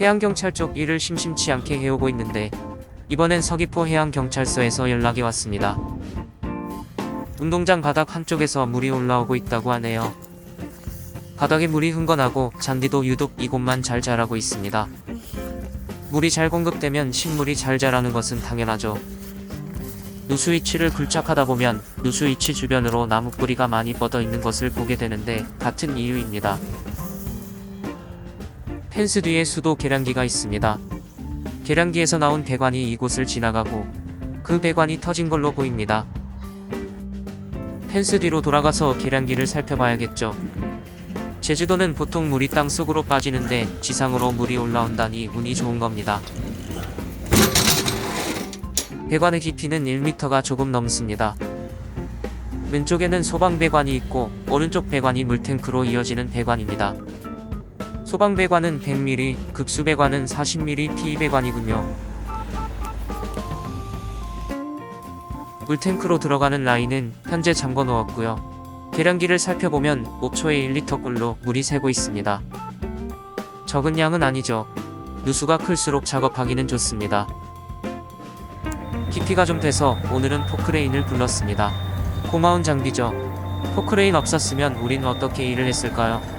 해양경찰 쪽 일을 심심치 않게 해오고 있는데 이번엔 서귀포 해양경찰서에서 연락이 왔습니다. 운동장 바닥 한쪽에서 물이 올라오고 있다고 하네요. 바닥에 물이 흥건하고 잔디도 유독 이곳만 잘 자라고 있습니다. 물이 잘 공급되면 식물이 잘 자라는 것은 당연하죠. 누수 위치를 굴착하다 보면 누수 위치 주변으로 나무 뿌리가 많이 뻗어 있는 것을 보게 되는데 같은 이유입니다. 펜스 뒤에 수도 계량기가 있습니다. 계량기에서 나온 배관이 이곳을 지나가고 그 배관이 터진 걸로 보입니다. 펜스 뒤로 돌아가서 계량기를 살펴봐야겠죠. 제주도는 보통 물이 땅 속으로 빠지는데 지상으로 물이 올라온다니 운이 좋은 겁니다. 배관의 깊이는 1m가 조금 넘습니다. 왼쪽에는 소방 배관이 있고 오른쪽 배관이 물탱크로 이어지는 배관입니다. 소방 배관은 100mm, 급수 배관은 40mm PE 배관이군요. 물탱크로 들어가는 라인은 현재 잠궈 놓았고요. 계량기를 살펴보면 5초에 1리터 꼴로 물이 새고 있습니다. 적은 양은 아니죠. 누수가 클수록 작업하기는 좋습니다. 깊이가 좀 돼서 오늘은 포크레인을 불렀습니다. 고마운 장비죠. 포크레인 없었으면 우린 어떻게 일을 했을까요?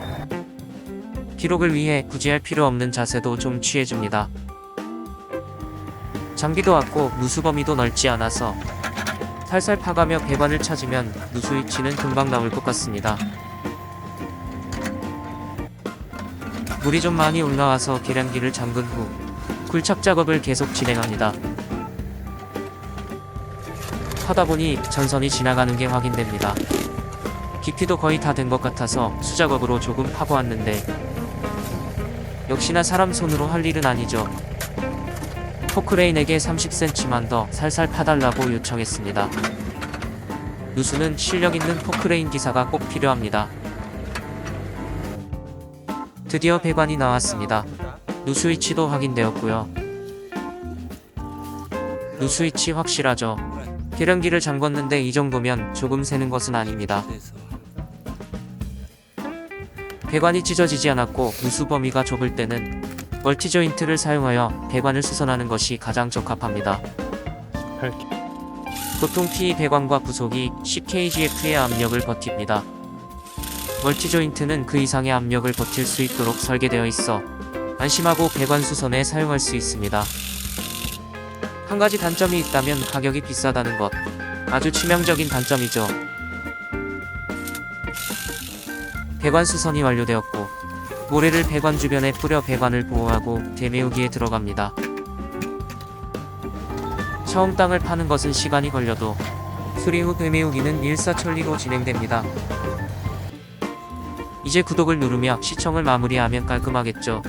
기록을 위해 굳이 할 필요 없는 자세도 좀 취해줍니다. 장비도 왔고 누수 범위도 넓지 않아서 살살 파가며 배관을 찾으면 누수 위치는 금방 나올 것 같습니다. 물이 좀 많이 올라와서 계량기를 잠근 후 굴착 작업을 계속 진행합니다. 하다 보니 전선이 지나가는 게 확인됩니다. 깊이도 거의 다 된 것 같아서 수작업으로 조금 파보았는데 역시나 사람 손으로 할 일은 아니죠. 포크레인에게 30cm만 더 살살 파달라고 요청했습니다. 누수는 실력 있는 포크레인 기사가 꼭 필요합니다. 드디어 배관이 나왔습니다. 누수 위치도 확인되었고요. 누수 위치 확실하죠. 계량기를 잠궜는데 이 정도면 조금 새는 것은 아닙니다. 배관이 찢어지지 않았고 누수 범위가 좁을 때는 멀티 조인트를 사용하여 배관을 수선하는 것이 가장 적합합니다. 보통 PE 배관과 부속이 10kgf의 압력을 버팁니다. 멀티 조인트는 그 이상의 압력을 버틸 수 있도록 설계되어 있어 안심하고 배관 수선에 사용할 수 있습니다. 한 가지 단점이 있다면 가격이 비싸다는 것. 아주 치명적인 단점이죠. 배관 수선이 완료되었고 모래를 배관 주변에 뿌려 배관을 보호하고 대메우기에 들어갑니다. 처음 땅을 파는 것은 시간이 걸려도 수리 후 되메우기는 일사천리로 진행됩니다. 이제 구독을 누르며 시청을 마무리하면 깔끔하겠죠.